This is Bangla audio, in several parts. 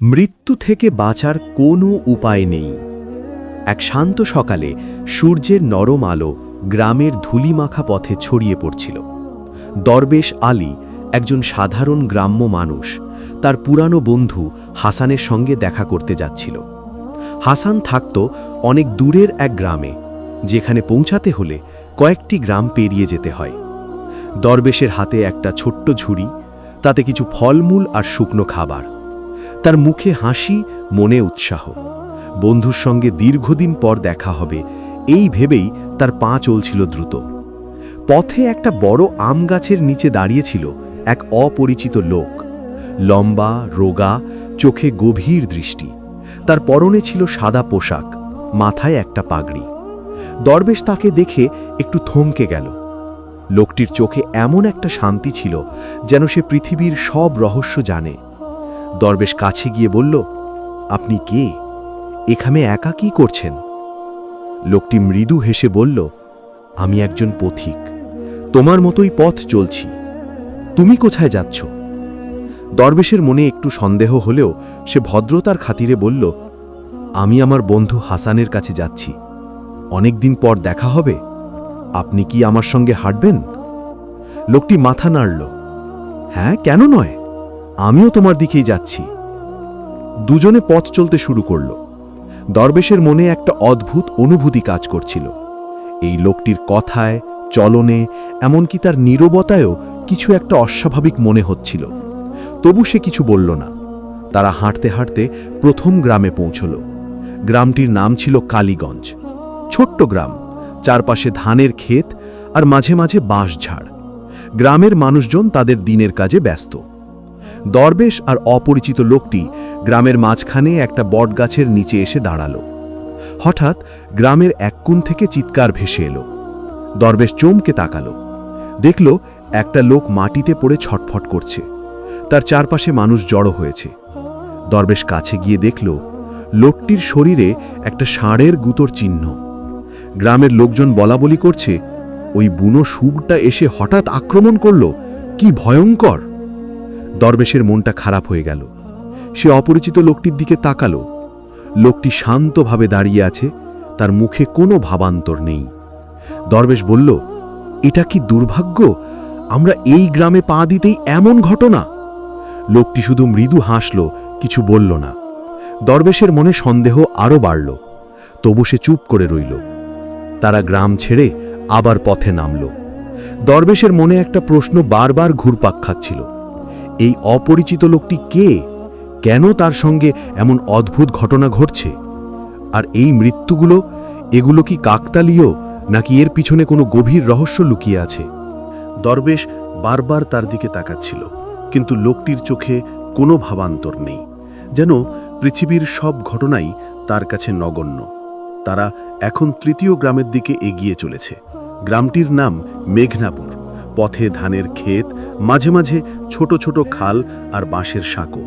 মৃত্যু থেকে বাঁচার কোনো উপায় নেই। এক শান্ত সকালে সূর্যের নরম আলো গ্রামের ধুলিমাখা পথে ছড়িয়ে পড়ছিল। দরবেশ আলী, একজন সাধারণ গ্রাম্য মানুষ, তার পুরানো বন্ধু হাসানের সঙ্গে দেখা করতে যাচ্ছিল। হাসান থাকত অনেক দূরের এক গ্রামে, যেখানে পৌঁছাতে হলে কয়েকটি গ্রাম পেরিয়ে যেতে হয়। দরবেশের হাতে একটা ছোট্ট ঝুড়ি, তাতে কিছু ফলমূল আর শুকনো খাবার। তার মুখে হাসি, মনে উৎসাহ। বন্ধুর সঙ্গে দীর্ঘদিন পর দেখা হবে, এই ভেবেই তার পা চলছিল দ্রুত। পথে একটা বড় আম গাছের নিচে দাঁড়িয়েছিল এক অপরিচিত লোক। লম্বা, রোগা, চোখে গভীর দৃষ্টি। তার পরনে ছিল সাদা পোশাক, মাথায় একটা পাগড়ি। দরবেশ তাকে দেখে একটু থমকে গেল। লোকটির চোখে এমন একটা শান্তি ছিল যেন সে পৃথিবীর সব রহস্য জানে। দরবেশ কাছে গিয়ে বলল, আপনি কে? এখানে একা কি করছেন? লোকটি মৃদু হেসে বলল, আমি একজন পথিক। তোমার মতোই পথ চলছি। তুমি কোথায় যাচ্ছ? দরবেশের মনে একটু সন্দেহ হলেও সে ভদ্রতার খাতিরে বলল, আমি আমার বন্ধু হাসানের কাছে যাচ্ছি। অনেকদিন পর দেখা হবে। আপনি কি আমার সঙ্গে হাঁটবেন? লোকটি মাথা নাড়ল হ্যাঁ কেন নয়? আমিও তোমার দিকেই যাচ্ছি। দুজনে পথ চলতে শুরু করল। দরবেশের মনে একটা অদ্ভুত অনুভূতি কাজ করছিল। এই লোকটির কথায়, চলনে, এমনকি তার নীরবতায়ও কিছু একটা অস্বাভাবিক মনে হচ্ছিল। তবু সে কিছু বলল না। তারা হাঁটতে হাঁটতে প্রথম গ্রামে পৌঁছল। গ্রামটির নাম ছিল কালীগঞ্জ। ছোট্ট গ্রাম, চারপাশে ধানের ক্ষেত আর মাঝে মাঝে বাঁশঝাড়। গ্রামের মানুষজন তাদের দিনের কাজে ব্যস্ত। দরবেশ আর অপরিচিত লোকটি গ্রামের মাঝখানে একটা বটগাছের নিচে এসে দাঁড়াল। হঠাৎ গ্রামের এক কোণ থেকে চিৎকার ভেসে এলো। দরবেশ চমকে তাকালো। দেখল একটা লোক মাটিতে পড়ে ছটফট করছে। তার চারপাশে মানুষ জড়ো হয়েছে। দরবেশ কাছে গিয়ে দেখল, লোকটির শরীরে একটা ষাঁড়ের গুতোর চিহ্ন। গ্রামের লোকজন বলাবলি করছে, ওই বুনো সুগটা এসে হঠাৎ আক্রমণ করল? কি ভয়ঙ্কর! দরবেশের মনটা খারাপ হয়ে গেল। সে অপরিচিত লোকটির দিকে তাকালো। লোকটি শান্তভাবে দাঁড়িয়ে আছে, তার মুখে কোনো ভাবান্তর নেই। দরবেশ বলল, এটা কি দুর্ভাগ্য? আমরা এই গ্রামে পা দিতেই এমন ঘটনা? লোকটি শুধু মৃদু হাসল, কিছু বলল না। দরবেশের মনে সন্দেহ আরও বাড়ল। তবু সে চুপ করে রইল। তারা গ্রাম ছেড়ে আবার পথে নামল। দরবেশের মনে একটা প্রশ্ন বারবার ঘুরপাক খাচ্ছিল। এই অপরিচিত লোকটি কে? কেন তার সঙ্গে এমন অদ্ভুত ঘটনা ঘটছে? আর এই মৃত্যুগুলো, এগুলো কি কাকতালীয়, নাকি এর পিছনে কোনো গভীর রহস্য লুকিয়ে আছে? দরবেশ বারবার তার দিকে তাকাচ্ছিল, কিন্তু লোকটির চোখে কোনো ভাবান্তর নেই, যেন পৃথিবীর সব ঘটনাই তার কাছে নগণ্য। তারা এখন তৃতীয় গ্রামের দিকে এগিয়ে চলেছে। গ্রামটির নাম মেঘনাপুর। পথে ধানের ক্ষেত, মাঝে মাঝে ছোট ছোট খাল আর বাঁশের সাঁকো।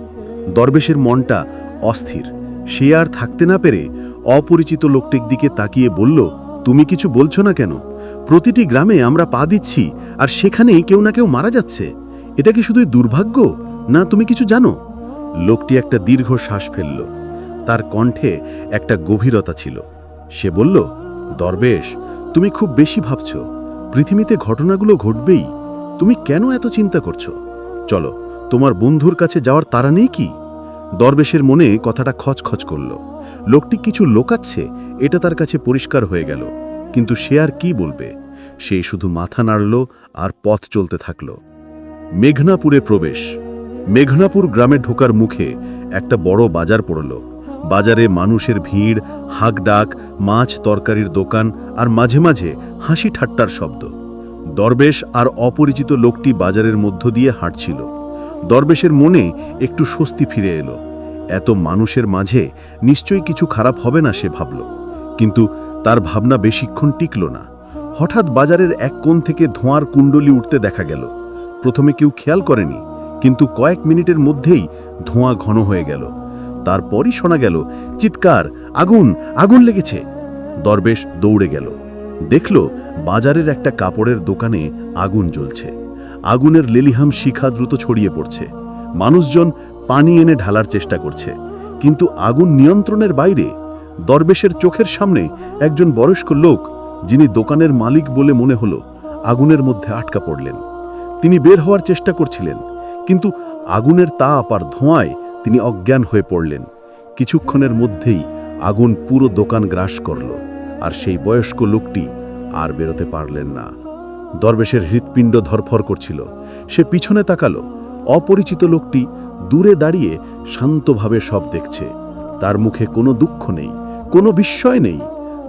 দরবেশের মনটা অস্থির। সে আর থাকতে না পেরে অপরিচিত লোকটির দিকে তাকিয়ে বলল, তুমি কিছু বলছো না কেন? প্রতিটি গ্রামে আমরা পা দিচ্ছি আর সেখানেই কেউ না কেউ মারা যাচ্ছে। এটা কি শুধুই দুর্ভাগ্য? না, তুমি কিছু জানো? লোকটি একটা দীর্ঘ শ্বাস ফেলল। তার কণ্ঠে একটা গভীরতা ছিল। সে বলল, দরবেশ, তুমি খুব বেশি ভাবছ। পৃথিবীতে ঘটনাগুলো ঘটবেই। তুমি কেন এত চিন্তা করছ? চলো, তোমার বন্ধুর কাছে যাওয়ার তারা নেই কি? দরবেশের মনে কথাটা খচখচ করল। লোকটি কিছু লোকাচ্ছে, এটা তার কাছে পরিষ্কার হয়ে গেল। কিন্তু সে আর কি বলবে? সে শুধু মাথা নাড়ল আর পথ চলতে থাকল। মেঘনাপুরে প্রবেশ। মেঘনাপুর গ্রামে ঢোকার মুখে একটা বড় বাজার পড়ল। বাজারে মানুষের ভিড় হাক ডাক মাছ তরকারির দোকান আর মাঝে মাঝে হাসি ঠাট্টার শব্দ। দরবেশ আর অপরিচিত লোকটি বাজারের মধ্য দিয়ে হাঁটছিল। দরবেশের মনে একটু স্বস্তি ফিরে এলো। এত মানুষের মাঝে নিশ্চয়ই কিছু খারাপ হবে না সে ভাবল। কিন্তু তার ভাবনা বেশিক্ষণ টিকল না। হঠাৎ বাজারের এক কোণ থেকে ধোঁয়ার কুণ্ডলি উঠতে দেখা গেল। প্রথমে কেউ খেয়াল করেনি, কিন্তু কয়েক মিনিটের মধ্যেই ধোঁয়া ঘন হয়ে গেল। তারপরই শোনা গেল, চিৎকার, আগুন আগুন লেগেছে। দরবেশ দৌড়ে গেল। দেখল বাজারের একটা কাপড়ের দোকানে আগুন জ্বলছে। আগুনের লেলিহাম শিখা দ্রুত ছড়িয়ে পড়ছে। মানুষজন পানি এনে ঢালার চেষ্টা করছে। কিন্তু আগুন নিয়ন্ত্রণের বাইরে দরবেশের চোখের সামনে একজন বয়স্ক লোক, যিনি দোকানের মালিক বলে মনে হলো, আগুনের মধ্যে আটকা পড়লেন। তিনি বের হওয়ার চেষ্টা করছিলেন, কিন্তু আগুনের তাপ আর ধোঁয়ায় তিনি অজ্ঞান হয়ে পড়লেন। কিছুক্ষণের মধ্যেই আগুন পুরো দোকান গ্রাস করল। আর সেই বয়স্ক লোকটি আর বেরোতে পারলেন না। দরবেশের হৃৎপিণ্ড ধরফর করছিল। সে পিছনে তাকালো। অপরিচিত লোকটি দূরে দাঁড়িয়ে শান্তভাবে সব দেখছে। তার মুখে কোনো দুঃখ নেই, কোনো বিস্ময় নেই।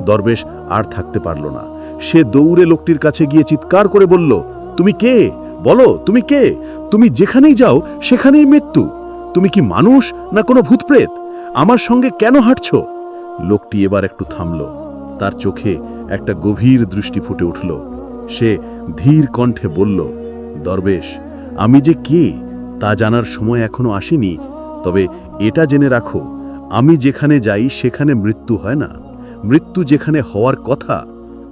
দরবেশ আর থাকতে পারল না। সে দৌড়ে লোকটির কাছে গিয়ে চিৎকার করে বলল, তুমি কে? বলো, তুমি কে? তুমি যেখানেই যাও, সেখানেই মৃত্যু। তুমি কি মানুষ না কোনো ভূতপ্রেত? আমার সঙ্গে কেন হাঁটছ? লোকটি এবার একটু থামল। তার চোখে একটা গভীর দৃষ্টি ফুটে উঠল। সে ধীর কণ্ঠে বলল, দরবেশ, আমি যে কে তা জানার সময় এখনও আসেনি। তবে এটা জেনে রাখো, আমি যেখানে যাই সেখানে মৃত্যু হয় না। মৃত্যু যেখানে হওয়ার কথা,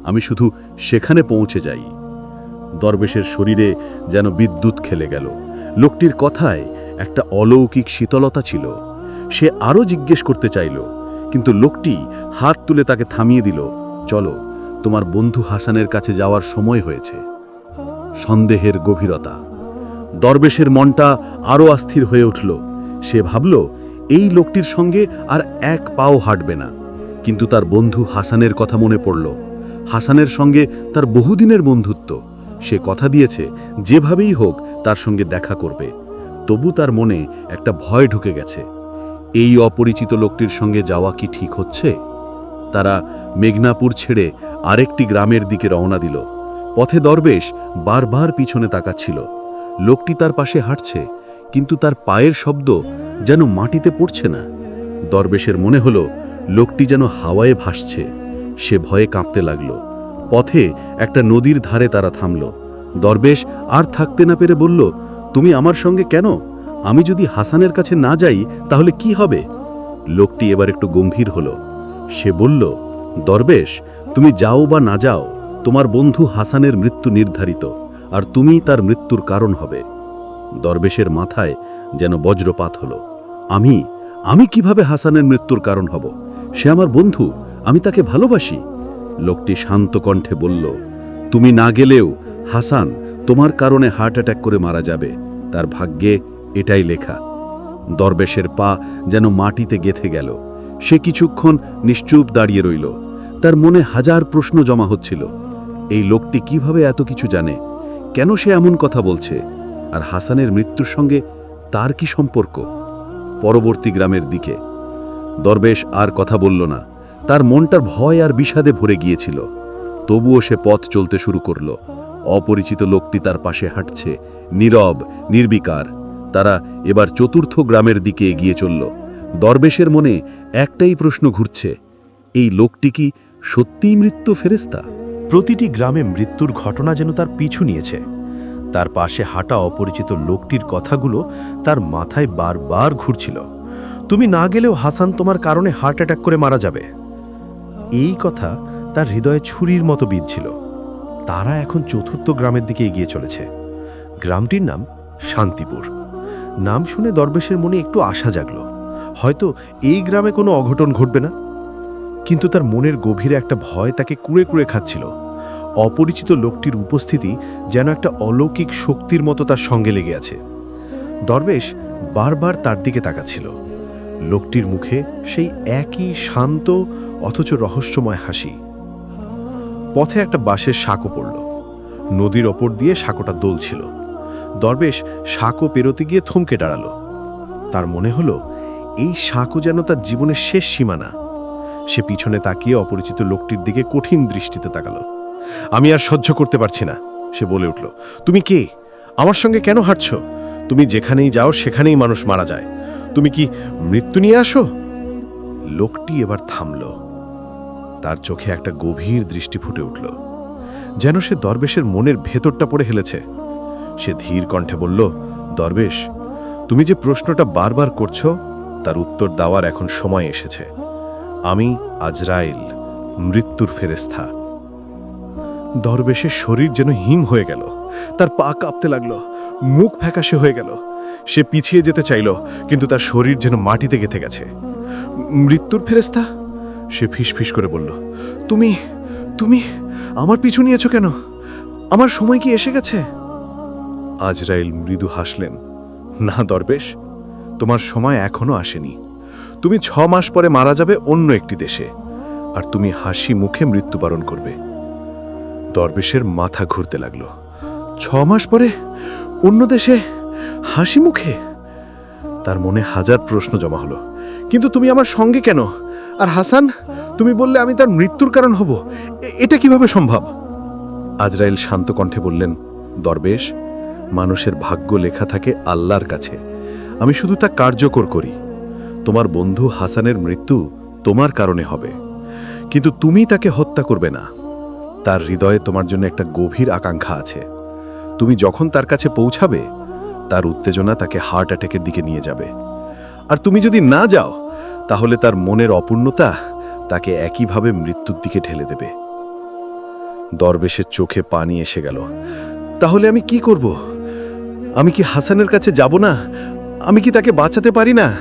আমি শুধু সেখানে পৌঁছে যাই। দরবেশের শরীরে যেন বিদ্যুৎ খেলে গেল। লোকটির কথায় একটা অলৌকিক শীতলতা ছিল। সে আরও জিজ্ঞেস করতে চাইল কিন্তু লোকটি হাত তুলে তাকে থামিয়ে দিল, চলো, তোমার বন্ধু হাসানের কাছে যাওয়ার সময় হয়েছে। সন্দেহের গভীরতা। দরবেশের মনটা আরও অস্থির হয়ে উঠল। সে ভাবল, এই লোকটির সঙ্গে আর এক পাও হাঁটবে না। কিন্তু তার বন্ধু হাসানের কথা মনে পড়ল। হাসানের সঙ্গে তার বহুদিনের বন্ধুত্ব। সে কথা দিয়েছে, যেভাবেই হোক, তার সঙ্গে দেখা করবে। তবু তার মনে একটা ভয় ঢুকে গেছে। এই অপরিচিত লোকটির সঙ্গে যাওয়া কি ঠিক হচ্ছে? তারা মেঘনাপুর ছেড়ে আরেকটি গ্রামের দিকে রওনা দিল। পথে দরবেশ বারবার পিছনে তাকাচ্ছিল। লোকটি তার পাশে হাঁটছে, কিন্তু তার পায়ের শব্দ যেন মাটিতে পড়ছে না। দরবেশের মনে হলো, লোকটি যেন হাওয়ায় ভাসছে। সে ভয়ে কাঁপতে লাগল। পথে একটা নদীর ধারে তারা থামল। দরবেশ আর থাকতে না পেরে বলল, তুমি আমার সঙ্গে কেন? আমি যদি হাসানের কাছে না যাই, তাহলে কি হবে? লোকটি এবার একটু গম্ভীর হলো। সে বলল, দরবেশ, তুমি যাও বা না যাও, তোমার বন্ধু হাসানের মৃত্যু নির্ধারিত, আর তুমি তার মৃত্যুর কারণ হবে। দরবেশের মাথায় যেন বজ্রপাত হলো। আমি আমি কীভাবে হাসানের মৃত্যুর কারণ হব? সে আমার বন্ধু, আমি তাকে ভালোবাসি। লোকটি শান্ত কণ্ঠে বলল, তুমি না গেলেও হাসান তোমার কারণে হার্ট অ্যাটাক করে মারা যাবে। তার ভাগ্যে এটাই লেখা। দরবেশের পা যেন মাটিতে গেথে গেল। সে কিছুক্ষণ নিশ্চুপ দাঁড়িয়ে রইল। তার মনে হাজার প্রশ্ন জমা হচ্ছিল। এই লোকটি কীভাবে এত কিছু জানে? কেন সে এমন কথা বলছে? আর হাসানের মৃত্যুর সঙ্গে তার কি সম্পর্ক? পরবর্তী গ্রামের দিকে। দরবেশ আর কথা বলল না। তার মনটার ভয় আর বিষাদে ভরে গিয়েছিল। তবুও সে পথ চলতে শুরু করল। অপরিচিত লোকটি তার পাশে হাঁটছে। নীরব, নির্বিকার। তারা এবার চতুর্থ গ্রামের দিকে এগিয়ে চলল। দরবেশের মনে একটাই প্রশ্ন ঘুরছে, এই লোকটি কি সত্যিই মৃত্যু ফেরেস্তা প্রতিটি গ্রামে মৃত্যুর ঘটনা যেন তার পিছু নিয়েছে। তার পাশে হাঁটা অপরিচিত লোকটির কথাগুলো তার মাথায় বারবার ঘুরছিল। তুমি না গেলেও হাসান তোমার কারণে হার্ট অ্যাটাক করে মারা যাবে। এই কথা তার হৃদয়ে ছুরির মতো বিঁধছিল। তারা এখন চতুর্থ গ্রামের দিকে এগিয়ে চলেছে। গ্রামটির নাম শান্তিপুর। নাম শুনে দরবেশের মনে একটু আশা জাগল। হয়তো এই গ্রামে কোনো অঘটন ঘটবে না? কিন্তু তার মনের গভীরে একটা ভয় তাকে কুড়ে কুড়ে খাচ্ছিল। অপরিচিত লোকটির উপস্থিতি যেন একটা অলৌকিক শক্তির মতো তার সঙ্গে লেগে আছে। দরবেশ বারবার তার দিকে তাকাচ্ছিল। লোকটির মুখে সেই একই শান্ত, অথচ রহস্যময় হাসি। পথে একটা বাঁশের সাঁকো পড়ল। নদীর ওপর দিয়ে সাঁকোটা দোলছিল। দরবেশ সাঁকো পেরোতে গিয়ে থমকে দাঁড়াল। তার মনে হলো, এই সাঁকো যেন তার জীবনের শেষ সীমানা। সে পিছনে তাকিয়ে অপরিচিত লোকটির দিকে কঠিন দৃষ্টিতে তাকালো। আমি আর সহ্য করতে পারছি না, সে বলে উঠল। তুমি কে? আমার সঙ্গে কেন হাঁটছ? তুমি যেখানেই যাও, সেখানেই মানুষ মারা যায়। তুমি কি মৃত্যু নিয়ে আসো? লোকটি এবার থামল। তার চোখে একটা গভীর দৃষ্টি ফুটে উঠল। যেন সে দরবেশের মনের ভেতরটা পড়ে হেলেছে। সে ধীর কণ্ঠে বলল, দরবেশ, তুমি যে প্রশ্নটা বারবার করছ, তার উত্তর দেওয়ার এখন সময় এসেছে। আমি আজরাইল, মৃত্যুর ফেরেস্থা দরবেশের শরীর যেন হিম হয়ে গেল, তার পা কাঁপতে লাগল, মুখ ফ্যাকাশে হয়ে গেল। সে পিছিয়ে যেতে চাইল, কিন্তু তার শরীর যেন মাটিতে গেঁথে গেছে। মৃত্যুর ফেরেস্তা সে ফিসফিস করে বলল, তুমি তুমি আমার পিছু নিয়েছো কেন? আমার সময় কি এসে গেছে? আজরাইল মৃদু হাসলেন, না দরবেশ, তোমার সময় এখনও আসেনি। তুমি ছ মাস পরে মারা যাবে অন্য একটি দেশে, আর তুমি হাসি মুখে মৃত্যুবরণ করবে। দরবেশের মাথা ঘুরতে লাগল, ছ মাস পরে অন্য দেশে হাসি মুখে? তার মনে হাজার প্রশ্ন জমা হলো, কিন্তু তুমি আমার সঙ্গে কেন? আর হাসান, তুমি বললে আমি তার মৃত্যুর কারণ হব এটা কীভাবে সম্ভব? আজরাইল শান্ত কণ্ঠে বললেন, দরবেশ মানুষের ভাগ্য লেখা থাকে আল্লাহর কাছে। আমি শুধু তা কার্যকর করি। তোমার বন্ধু হাসানের মৃত্যু তোমার কারণে হবে। কিন্তু তুমি তাকে হত্যা করবে না। তার হৃদয়ে তোমার জন্য একটা গভীর আকাঙ্ক্ষা আছে। তুমি যখন তার কাছে পৌঁছাবে, তার উত্তেজনা তাকে হার্ট অ্যাটাকের দিকে নিয়ে যাবে। আর তুমি যদি না যাও, তাহলে তার মনের অপূর্ণতা তাকে একইভাবে মৃত্যুর দিকে ঠেলে দেবে। দরবেশের চোখে পানি এসে গেল। তাহলে আমি কি করব? আমি কি হাসানের কাছে যাব না? আমি কি তাকে বাঁচাতে পারি না?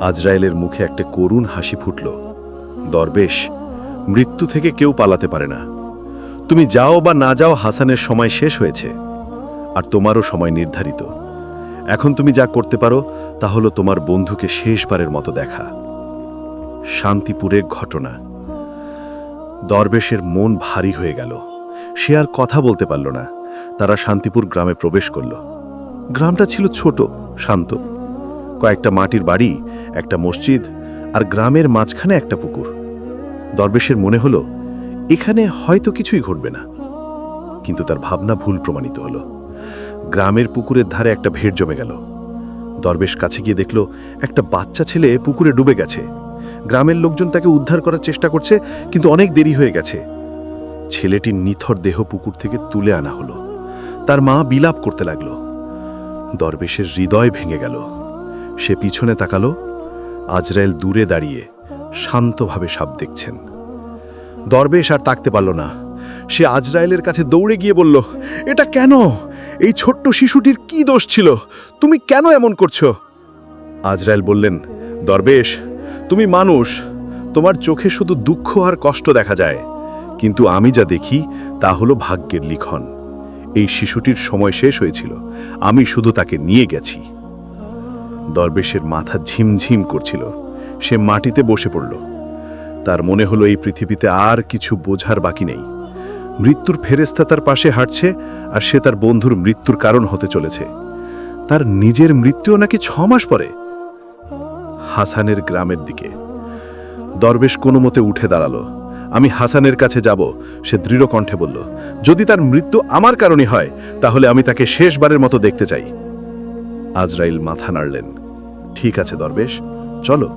আজরায়েলের মুখে একটা করুণ হাসি ফুটল। দরবেশ, মৃত্যু থেকে কেউ পালাতে পারে না। তুমি যাও বা না যাও হাসানের সময় শেষ হয়েছে। আর তোমারও সময় নির্ধারিত। এখন তুমি যা করতে পারো, তা হলো তোমার বন্ধুকে শেষবারের মতো দেখা। শান্তিপুরের ঘটনা। দরবেশের মন ভারী হয়ে গেল। সে আর কথা বলতে পারল না। তারা শান্তিপুর গ্রামে প্রবেশ করল। গ্রামটা ছিল ছোট, শান্ত। কয়েকটা মাটির বাড়ি, একটা মসজিদ আর গ্রামের মাঝখানে একটা পুকুর। দরবেশের মনে হলো, এখানে হয়তো কিছুই ঘটবে না। কিন্তু তার ভাবনা ভুল প্রমাণিত হলো। গ্রামের পুকুরের ধারে একটা ভেড় জমে গেল। দরবেশ কাছে গিয়ে দেখল, একটা বাচ্চা ছেলে পুকুরে ডুবে গেছে। গ্রামের লোকজন তাকে উদ্ধার করার চেষ্টা করছে, কিন্তু অনেক দেরি হয়ে গেছে। ছেলেটির নিথর দেহ পুকুর থেকে তুলে আনা হলো। তার মা বিলাপ করতে লাগল। দরবেশের হৃদয় ভেঙে গেল। সে পিছনে তাকালো। আজরায়েল দূরে দাঁড়িয়ে শান্তভাবে সাপ দেখছেন। দরবেশ আর তাকতে পারল না। সে আজরায়েলের কাছে দৌড়ে গিয়ে বলল, এটা কেন? এই ছোট্ট শিশুটির কি দোষ ছিল? তুমি কেন এমন করছ? আজরায়েল বললেন, দরবেশ, তুমি মানুষ। তোমার চোখে শুধু দুঃখ আর কষ্ট দেখা যায়। কিন্তু আমি যা দেখি তা হলো ভাগ্যের লিখন। এই শিশুটির সময় শেষ হয়েছিল। আমি শুধু তাকে নিয়ে গেছি। দরবেশের মাথা ঝিমঝিম করছিল। সে মাটিতে বসে পড়ল। তার মনে হলো এই পৃথিবীতে আর কিছু বোঝার বাকি নেই। মৃত্যুর ফেরেস্তা তার পাশে হাঁটছে আর সে তার বন্ধুর মৃত্যুর কারণ হতে চলেছে। তার নিজের মৃত্যুও নাকি ছ মাস পরে? হাসানের গ্রামের দিকে। দরবেশ কোনো মতে উঠে দাঁড়াল। আমি হাসানের কাছে যাব। সে দৃঢ় কণ্ঠে বলল, যদি তার মৃত্যু আমার কারণে হয়, তাহলে আমি তাকে শেষবারের মতো দেখতে চাই। আজরাইল মাথা নাড়লেন, ঠিক আছে দরবেশ, চলো।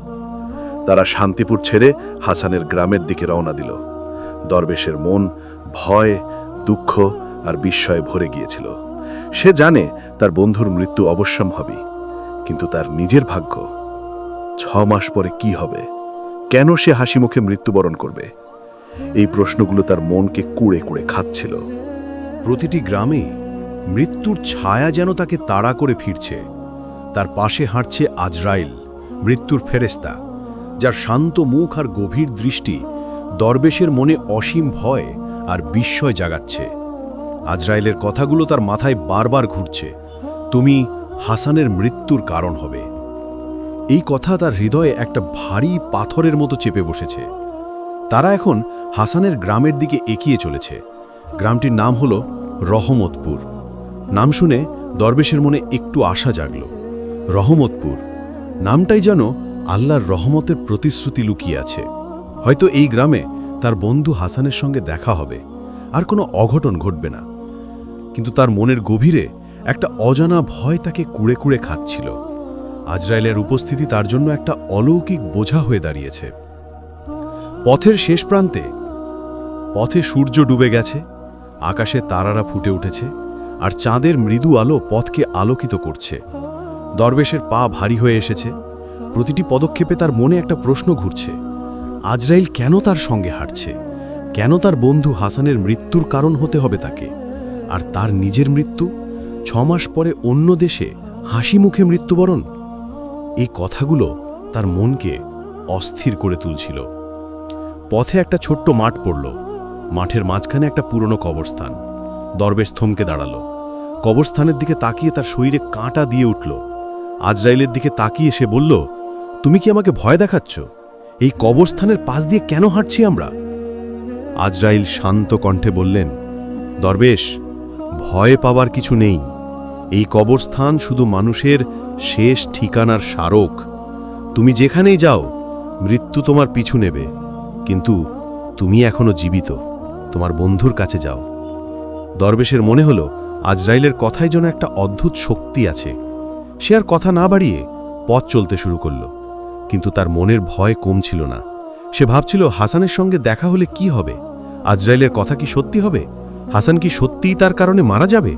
তারা শান্তিপুর ছেড়ে হাসানের গ্রামের দিকে রওনা দিল। দরবেশের মন ভয়, দুঃখ আর বিস্ময়ে ভরে গিয়েছিল। সে জানে তার বন্ধুর মৃত্যু অবশ্যম্ভাবী, কিন্তু তার নিজের ভাগ্য, ছ মাস পরে কি হবে? কেন সে হাসি মুখে মৃত্যুবরণ করবে? এই প্রশ্নগুলো তার মনকে কুড়ে কুড়ে খাচ্ছিল। প্রতিটি গ্রামে মৃত্যুর ছায়া যেন তাকে তাড়া করে ফিরছে। তার পাশে হাঁটছে আজরাইল, মৃত্যুর ফেরেস্তা যার শান্ত মুখ আর গভীর দৃষ্টি দরবেশের মনে অসীম ভয় আর বিস্ময় জাগাচ্ছে। আজরাইলের কথাগুলো তার মাথায় বারবার ঘুরছে, তুমি হাসানের মৃত্যুর কারণ হবে। এই কথা তার হৃদয়ে একটা ভারী পাথরের মতো চেপে বসেছে। তারা এখন হাসানের গ্রামের দিকে এগিয়ে চলেছে। গ্রামটির নাম হল রহমতপুর। নাম শুনে দরবেশের মনে একটু আশা জাগল। রহমতপুর, নামটাই যেন আল্লাহর রহমতের প্রতিশ্রুতি লুকিয়ে আছে। হয়তো এই গ্রামে তার বন্ধু হাসানের সঙ্গে দেখা হবে, আর কোনো অঘটন ঘটবে না। কিন্তু তার মনের গভীরে একটা অজানা ভয় তাকে কুড়ে কুড়ে খাচ্ছিল। আজরায়েলের উপস্থিতি তার জন্য একটা অলৌকিক বোঝা হয়ে দাঁড়িয়েছে। পথের শেষ প্রান্তে। পথে সূর্য ডুবে গেছে, আকাশে তারারা ফুটে উঠেছে, আর চাঁদের মৃদু আলো পথকে আলোকিত করছে। দরবেশের পা ভারী হয়ে এসেছে, প্রতিটি পদক্ষেপে তার মনে একটা প্রশ্ন ঘুরছে। আজরাইল কেন তার সঙ্গে হাঁটছে কেন তার বন্ধু হাসানের মৃত্যুর কারণ হতে হবে তাকে? আর তার নিজের মৃত্যু? ছমাস পরে অন্য দেশে হাসি মুখে মৃত্যুবরণ? এই কথাগুলো তার মনকে অস্থির করে তুলছিল। পথে একটা ছোট্ট মাঠ পড়ল। মাঠের মাঝখানে একটা পুরনো কবরস্থান। দরবেশ থমকে দাঁড়াল। কবরস্থানের দিকে তাকিয়ে তার শরীরে কাঁটা দিয়ে উঠল। আজরাইলের দিকে তাকিয়ে সে বলল, তুমি কি আমাকে ভয় দেখাচ্ছ? এই কবরস্থানের পাশ দিয়ে কেন হাঁটছি আমরা? আজরাইল শান্ত কণ্ঠে বললেন, দরবেশ, ভয় পাবার কিছু নেই। এই কবরস্থান শুধু মানুষের শেষ ঠিকানার স্মারক। তুমি যেখানেই যাও, মৃত্যু তোমার পিছু নেবে। কিন্তু তুমি এখনও জীবিত। তোমার বন্ধুর কাছে যাও। দরবেশের মনে হলো, আজরাইলের কথায় যেন একটা অদ্ভুত শক্তি আছে। সে আর কথা না বাড়িয়ে পথ চলতে শুরু করল। কিন্তু তার মনের ভয় কমছিল না। সে ভাবছিল, হাসানের সঙ্গে দেখা হলে কি হবে? আজরাইলের কথা কি সত্যি হবে? হাসান কি সত্যিই তার কারণে মারা যাবে?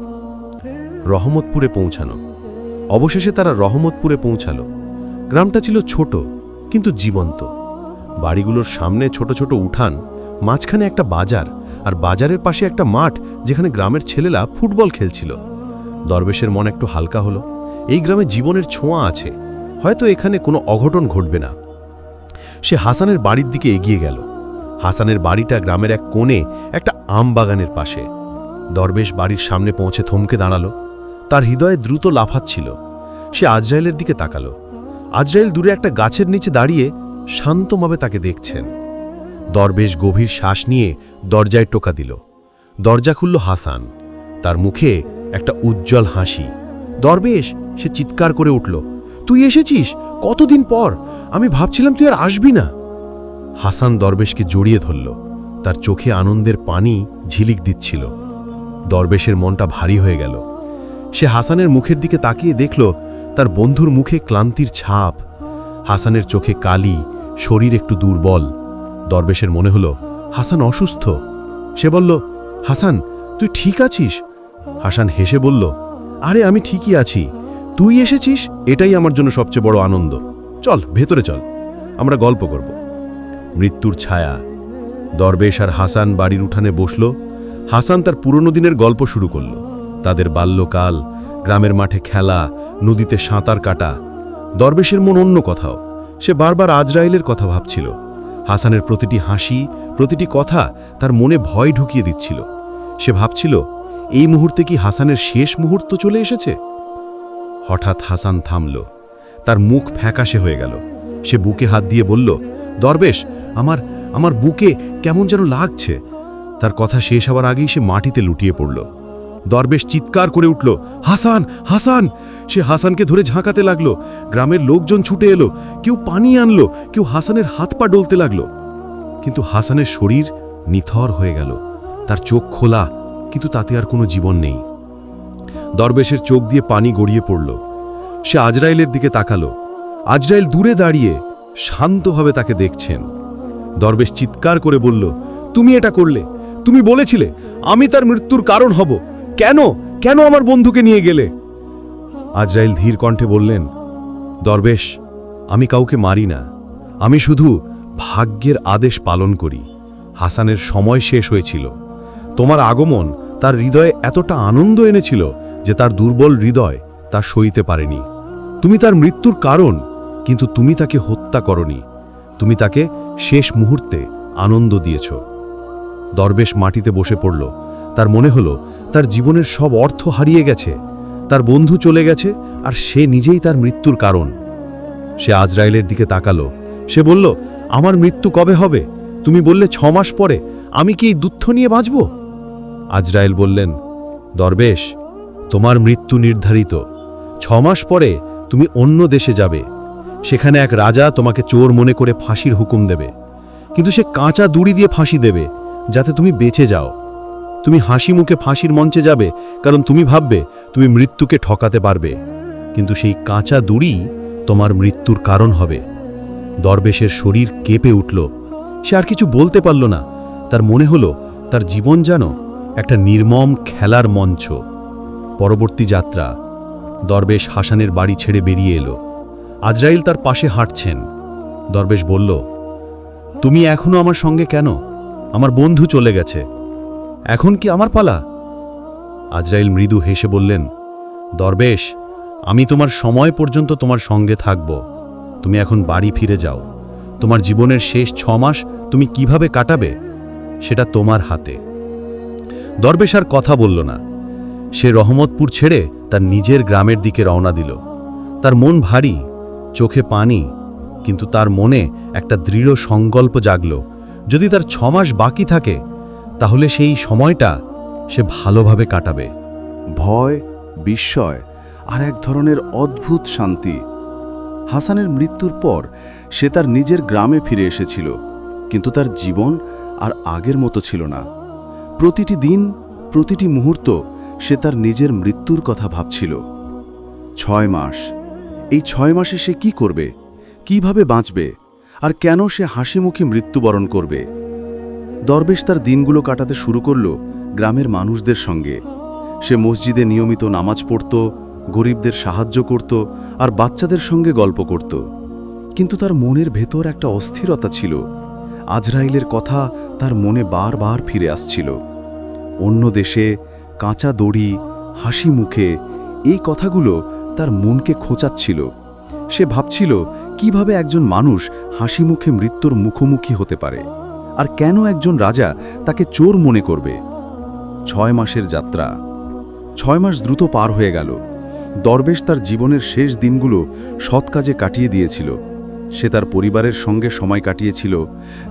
রহমতপুরে পৌঁছানো। অবশেষে তারা রহমতপুরে পৌঁছালো। গ্রামটা ছিল ছোট, কিন্তু জীবন্ত। বাড়িগুলোর সামনে ছোট ছোট উঠান, মাঝখানে একটা বাজার আর বাজারের পাশে একটা মাঠ যেখানে গ্রামের ছেলেরা ফুটবল খেলছিল। দরবেশের মন একটু হালকা হলো। এই গ্রামে জীবনের ছোঁয়া আছে। হয়তো এখানে কোনো অঘটন ঘটবে না। সে হাসানের বাড়ির দিকে এগিয়ে গেল। হাসানের বাড়িটা গ্রামের এক কোণে একটা আম বাগানের পাশে। দরবেশ বাড়ির সামনে পৌঁছে থমকে দাঁড়াল। তার হৃদয়ে দ্রুত লাফাচ্ছিল। সে আজরাইলের দিকে তাকালো। আজরাইল দূরে একটা গাছের নিচে দাঁড়িয়ে শান্তভাবে তাকে দেখছেন। দরবেশ গভীর শ্বাস নিয়ে দরজায় টোকা দিল। দরজা খুলল হাসান। তার মুখে একটা উজ্জ্বল হাসি। দরবেশ, সে চিৎকার করে উঠল, তুই এসেছিস? কতদিন পর? আমি ভাবছিলাম তুই আর আসবি না। হাসান দরবেশকে জড়িয়ে ধরল। তার চোখে আনন্দের পানি ঝিলিক দিচ্ছিল। দরবেশের মনটা ভারী হয়ে গেল। সে হাসানের মুখের দিকে তাকিয়ে দেখল, তার বন্ধুর মুখে ক্লান্তির ছাপ। হাসানের চোখে কালি শরীর একটু দুর্বল। দরবেশের মনে হলো, হাসান অসুস্থ। সে বলল, হাসান, তুই ঠিক আছিস? হাসান হেসে বলল, আরে আমি ঠিকই আছি। তুই এসেছিস? এটাই আমার জন্য সবচেয়ে বড় আনন্দ। চল, ভেতরে চল। আমরা গল্প করব। মৃত্যুর ছায়া। দরবেশ আর হাসান বাড়ির উঠানে বসল। হাসান তার পুরনো দিনের গল্প শুরু করল। তাদের বাল্যকাল, গ্রামের মাঠে খেলা, নদীতে সাঁতার কাটা। দরবেশের মন অন্য কথাও। সে বারবার আজরাইলের কথা ভাবছিল। হাসানের প্রতিটি হাসি, প্রতিটি কথা তার মনে ভয় ঢুকিয়ে দিচ্ছিল। সে ভাবছিল, এই মুহূর্তে কি হাসানের শেষ মুহূর্ত চলে এসেছে? হঠাৎ হাসান থামল। তার মুখ ফ্যাকাশে হয়ে গেল। সে বুকে হাত দিয়ে বলল, দরবেশ, আমার আমার বুকে কেমন যেন লাগছে। তার কথা শেষ হওয়ার আগেই সে মাটিতে লুটিয়ে পড়ল। দরবেশ চিৎকার করে উঠল, হাসান হাসান! সে হাসানকে ধরে ঝাঁকাতে লাগল। গ্রামের লোকজন ছুটে এলো, কেউ পানি আনলো, কেউ হাসানের হাত পা ডলতে লাগল। কিন্তু হাসানের শরীর নিথর হয়ে গেল, তার চোখ খোলা, কিন্তু তাতে আর কোনো জীবন নেই। দরবেশের চোখ দিয়ে পানি গড়িয়ে পড়ল। সে আজরাইলের দিকে তাকালো। আজরাইল দূরে দাঁড়িয়ে শান্তভাবে তাকে দেখছেন। দরবেশ চিৎকার করে বলল, তুমি এটা করলে, তুমি বলেছিলে, আমি তার মৃত্যুর কারণ হব। কেন? কেন আমার বন্ধুকে নিয়ে গেলে? আজরাইল ধীর কণ্ঠে বললেন, দরবেশ, আমি কাউকে মারি না। আমি শুধু ভাগ্যের আদেশ পালন করি। হাসানের সময় শেষ হয়েছিল। তোমার আগমন তার হৃদয়ে এতটা আনন্দ এনেছিল যে তার দুর্বল হৃদয় তা সইতে পারেনি। তুমি তার মৃত্যুর কারণ, কিন্তু তুমি তাকে হত্যা করনি। তুমি তাকে শেষ মুহূর্তে আনন্দ দিয়েছ। দরবেশ মাটিতে বসে পড়ল। তার মনে হলো তার জীবনের সব অর্থ হারিয়ে গেছে, তার বন্ধু চলে গেছে আর সে নিজেই তার মৃত্যুর কারণ। সে আজরাইলের দিকে তাকালো। সে বলল, আমার মৃত্যু কবে হবে? তুমি বললে ছ মাস পরে। আমি কি দুঃখ নিয়ে বাঁচব? আজরাইল বললেন, দরবেশ, তোমার মৃত্যু নির্ধারিত। ছ মাস পরে তুমি অন্য দেশে যাবে। সেখানে এক রাজা তোমাকে চোর মনে করে ফাঁসির হুকুম দেবে। কিন্তু সে কাঁচা দড়ি দিয়ে ফাঁসি দেবে, যাতে তুমি বেঁচে যাও। তুমি হাসি মুখে ফাঁসির মঞ্চে যাবে, কারণ তুমি ভাববে, তুমি মৃত্যুকে ঠকাতে পারবে। কিন্তু সেই কাঁচা দড়ি তোমার মৃত্যুর কারণ হবে। দরবেশের শরীর কেঁপে উঠল। সে আর কিছু বলতে পারল না। তার মনে হলো, তার জীবন যেন একটা নির্মম খেলার মঞ্চ। পরবর্তী যাত্রা। দরবেশ হাসানের বাড়ি ছেড়ে বেরিয়ে এলো। আজরাইল তার পাশে হাঁটছেন। দরবেশ বলল, তুমি এখনও আমার সঙ্গে কেন? আমার বন্ধু চলে গেছে। এখন কি আমার পালা? আজরাইল মৃদু হেসে বললেন, দরবেশ, আমি তোমার সময় পর্যন্ত তোমার সঙ্গে থাকব। তুমি এখন বাড়ি ফিরে যাও। তোমার জীবনের শেষ ছ মাস তুমি কীভাবে কাটাবে সেটা তোমার হাতে। দরবেশ আর কথা বলল না। সে রহমতপুর ছেড়ে তার নিজের গ্রামের দিকে রওনা দিল। তার মন ভারী, চোখে পানি, কিন্তু তার মনে একটা দৃঢ় সংকল্প জাগল। যদি তার ছ মাস বাকি থাকে তাহলে সেই সময়টা সে ভালোভাবে কাটাবে। ভয়, বিস্ময় আর এক ধরনের অদ্ভুত শান্তি। হাসানের মৃত্যুর পর সে তার নিজের গ্রামে ফিরে এসেছিল, কিন্তু তার জীবন আর আগের মতো ছিল না। প্রতিটি দিন, প্রতিটি মুহূর্ত সে তার নিজের মৃত্যুর কথা ভাবছিল। ছয় মাস, এই ছয় মাসে সে কি করবে, কীভাবে বাঁচবে, আর কেন সে হাসিমুখী মৃত্যুবরণ করবে? দরবেশ তার দিনগুলো কাটাতে শুরু করল গ্রামের মানুষদের সঙ্গে। সে মসজিদে নিয়মিত নামাজ পড়ত, গরিবদের সাহায্য করত আর বাচ্চাদের সঙ্গে গল্প করত। কিন্তু তার মনের ভেতর একটা অস্থিরতা ছিল। আজরাইলের কথা তার মনে বারবার ফিরে আসছিল। অন্য দেশে কাঁচা দড়ি, হাসি মুখে এই কথাগুলো তার মনকে খোঁচাচ্ছিল। সে ভাবছিল, কীভাবে একজন মানুষ হাসি মুখে মৃত্যুর মুখোমুখি হতে পারে? আর কেন একজন রাজা তাকে চোর মনে করবে? ছয় মাসের যাত্রা। ছয় মাস দ্রুত পার হয়ে গেল। দরবেশ তার জীবনের শেষ দিনগুলো সৎ কাজে কাটিয়ে দিয়েছিল। সে তার পরিবারের সঙ্গে সময় কাটিয়েছিল।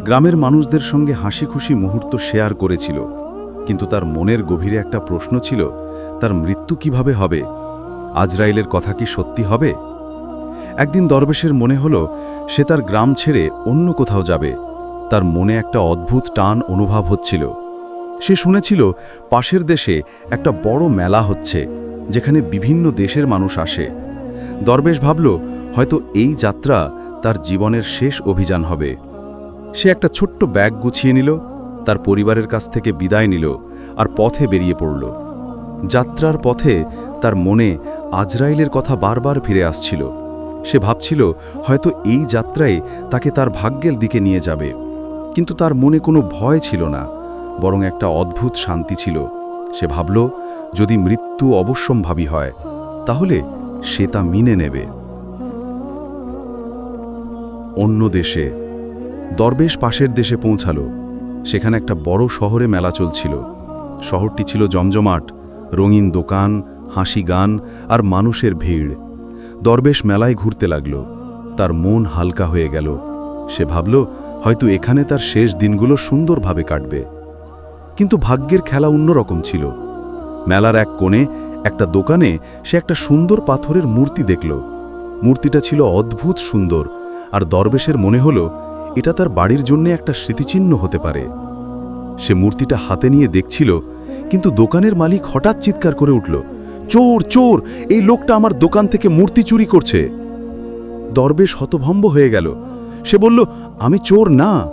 গ্রামের মানুষদের সঙ্গে হাসি খুশি মুহূর্ত শেয়ার করেছিল। কিন্তু তার মনের গভীরে একটা প্রশ্ন ছিল, তার মৃত্যু কীভাবে হবে? আজরাইলের কথা কি সত্যি হবে? একদিন দরবেশের মনে হলো, সে তার গ্রাম ছেড়ে অন্য কোথাও যাবে। তার মনে একটা অদ্ভুত টান অনুভব হচ্ছিল। সে শুনেছিল পাশের দেশে একটা বড় মেলা হচ্ছে, যেখানে বিভিন্ন দেশের মানুষ আসে। দরবেশ ভাবল, হয়তো এই যাত্রা তার জীবনের শেষ অভিযান হবে। সে একটা ছোট্ট ব্যাগ গুছিয়ে নিল, তার পরিবারের কাছ থেকে বিদায় নিল আর পথে বেরিয়ে পড়ল। যাত্রার পথে তার মনে আজরাইলের কথা বারবার ফিরে আসছিল। সে ভাবছিল, হয়তো এই যাত্রায় তাকে তার ভাগ্যের দিকে নিয়ে যাবে। কিন্তু তার মনে কোনো ভয় ছিল না, বরং একটা অদ্ভুত শান্তি ছিল। সে ভাবল, যদি মৃত্যু অবশ্যম্ভাবী হয়, তাহলে সে তা মিনে নেবে। অন্য দেশে, দরবেশ পাশের দেশে পৌঁছালো। সেখানে একটা বড় শহরে মেলা চলছিল। শহরটি ছিল জমজমাট, রঙিন দোকান, হাসি গান আর মানুষের ভিড়। দরবেশ মেলায় ঘুরতে লাগল। তার মন হালকা হয়ে গেল। সে ভাবল হয়তো এখানে তার শেষ দিনগুলো সুন্দরভাবে কাটবে। কিন্তু ভাগ্যের খেলা অন্যরকম ছিল। মেলার এক কোণে, একটা দোকানে, সে একটা সুন্দর পাথরের মূর্তি দেখল। মূর্তিটা ছিল অদ্ভুত সুন্দর, আর দরবেশের মনে হলো, এটা তার বাড়ির জন্য একটা স্মৃতিচিহ্ন হতে পারে। সে মূর্তিটা হাতে নিয়ে দেখছিল, কিন্তু দোকানের মালিক হঠাৎ চিৎকার করে উঠল, চোর চোর! এই লোকটা আমার দোকান থেকে মূর্তি চুরি করছে! দরবেশ হতভম্ব হয়ে গেল সে বলল, আমি চোর না।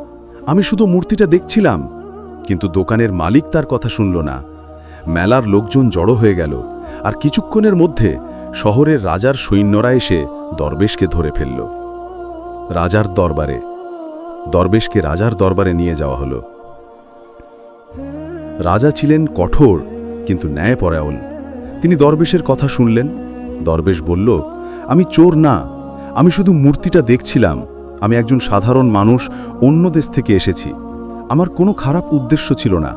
আমি শুধু মূর্তিটা দেখছিলাম। কিন্তু দোকানের মালিক তার কথা শুনল না। মেলার লোকজন জড়ো হয়ে গেল। আর কিছুক্ষণের মধ্যে শহরের রাজার সৈন্যরা এসে দরবেশকে ধরে ফেলল। রাজার দরবারে। দরবেশকে রাজার দরবারে নিয়ে যাওয়া হলো। রাজা ছিলেন কঠোর, কিন্তু ন্যায়পরায়ণ। তিনি দরবেশের কথা শুনলেন। দরবেশ বলল, আমি চোর না। আমি শুধু মূর্তিটা দেখছিলাম। আমি একজন সাধারণ মানুষ অন্য দেশ থেকে এসেছি। আমার কোনো খারাপ উদ্দেশ্য ছিল না।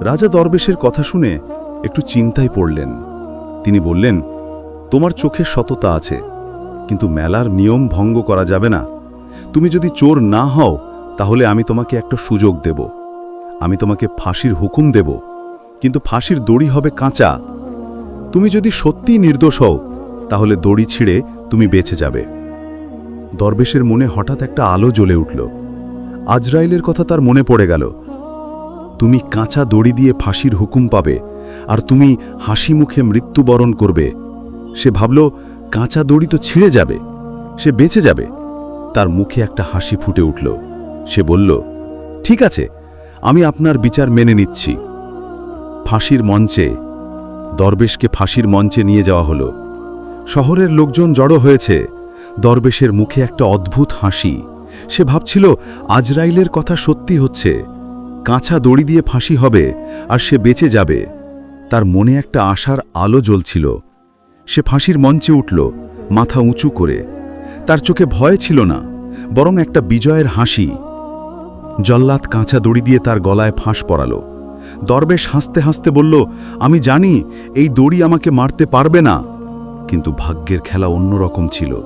রাজা দরবেশের কথা শুনে একটু চিন্তায় পড়লেন। তিনি বললেন, তোমার চোখে সততা আছে, কিন্তু মেলার নিয়ম ভঙ্গ করা যাবে না। তুমি যদি চোর না হও, তাহলে আমি তোমাকে একটা সুযোগ দেব। আমি তোমাকে ফাঁসির হুকুম দেব, কিন্তু ফাঁসির দড়ি হবে কাঁচা। তুমি যদি সত্যিই নির্দোষ হও, তাহলে দড়ি ছিঁড়ে তুমি বেঁচে যাবে। দরবেশের মনে হঠাৎ একটা আলো জ্বলে উঠল। আজরাইলের কথা তার মনে পড়ে গেল। তুমি কাঁচা দড়ি দিয়ে ফাঁসির হুকুম পাবে আর তুমি হাসি মুখে মৃত্যুবরণ করবে। সে ভাবল, কাঁচা দড়ি তো ছিঁড়ে যাবে, সে বেঁচে যাবে। তার মুখে একটা হাসি ফুটে উঠল। সে বলল, ঠিক আছে, আমি আপনার বিচার মেনে নিচ্ছি। ফাঁসির মঞ্চে, দরবেশকে ফাঁসির মঞ্চে নিয়ে যাওয়া হলো। শহরের লোকজন জড়ো হয়েছে। দরবেশের মুখে একটা অদ্ভুত হাসি। সে ভাবছিল, আজরাইলের কথা সত্যি হচ্ছে। কাঁচা দড়ি দিয়ে ফাঁসি হবে আর সে বেঁচে যাবে। তার মনে একটা আশার আলো জ্বলছিল। সে ফাঁসির মঞ্চে উঠল, মাথা উঁচু করে। তার চোখে ভয় ছিল না, বরং একটা বিজয়ের হাসি। জল্লাদ কাঁচা দড়ি দিয়ে তার গলায় ফাঁস পরালো। দরবেশ হাসতে হাসতে বলল, আমি জানি, এই দড়ি আমাকে মারতে পারবে না। কিন্তু ভাগ্যের খেলা অন্যরকম ছিল।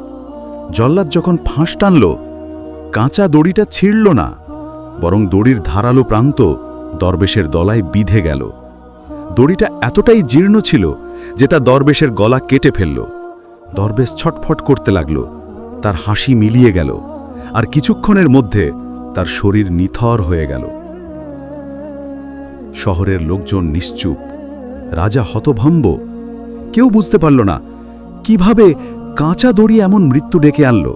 জল্লাদ যখন ফাঁস টানল, কাঁচা দড়িটা ছিঁড়ল না, বরং দড়ির ধারালো প্রান্ত দরবেশের দলায় বিধে গেল। দড়িটা এতটাই জীর্ণ ছিল যে তা দরবেশের গলা কেটে ফেলল। দরবেশ ছটফট করতে লাগল, তার হাসি মিলিয়ে গেল, আর কিছুক্ষণের মধ্যে তার শরীর নিথর হয়ে গেল। শহরের লোকজন নিশ্চুপ, রাজা হতভম্ব, কেউ বুঝতে পারল না, কীভাবে কাঁচা দড়ি এমন মৃত্যু ডেকে আনল।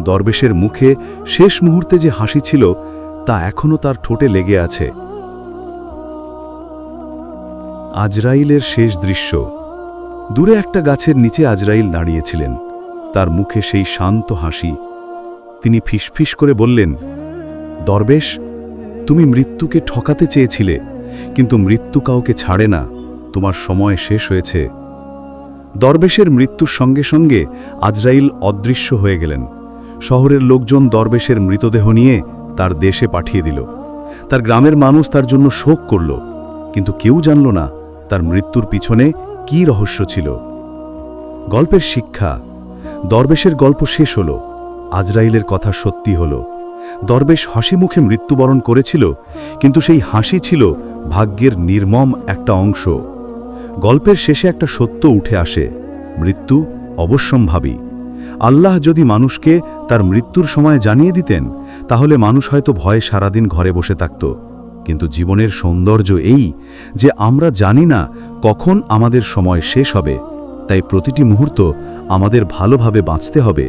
দরবেশের মুখে শেষ মুহূর্তে যে হাসি ছিল, তা এখনও তার ঠোঁটে লেগে আছে। আজরাইলের শেষ দৃশ্য। দূরে একটা গাছের নিচে আজরাইল দাঁড়িয়েছিলেন। তার মুখে সেই শান্ত হাসি। তিনি ফিসফিস করে বললেন, দরবেশ, তুমি মৃত্যুকে ঠকাতে চেয়েছিলে, কিন্তু মৃত্যু কাউকে ছাড়ে না। তোমার সময় শেষ হয়েছে। দরবেশের মৃত্যুর সঙ্গে সঙ্গে আজরাইল অদৃশ্য হয়ে গেলেন। শহরের লোকজন দরবেশের মৃতদেহ নিয়ে তার দেশে পাঠিয়ে দিল। তার গ্রামের মানুষ তার জন্য শোক করল, কিন্তু কেউ জানল না তার মৃত্যুর পিছনে কি রহস্য ছিল। গল্পের শিক্ষা, দরবেশের গল্প শেষ হল, আজরাইলের কথা সত্যি হল। দরবেশ হাসি মুখে মৃত্যুবরণ করেছিল, কিন্তু সেই হাসি ছিল ভাগ্যের নির্মম একটা অংশ। গল্পের শেষে একটা সত্য উঠে আসে, মৃত্যু অবশ্যম্ভাবী। আল্লাহ যদি মানুষকে তার মৃত্যুর সময় জানিয়ে দিতেন, তাহলে মানুষ হয়তো ভয়ে সারাদিন ঘরে বসে থাকত। কিন্তু জীবনের সৌন্দর্য এই যে আমরা জানি না কখন আমাদের সময় শেষ হবে, তাই প্রতিটি মুহূর্ত আমাদের ভালোভাবে বাঁচতে হবে।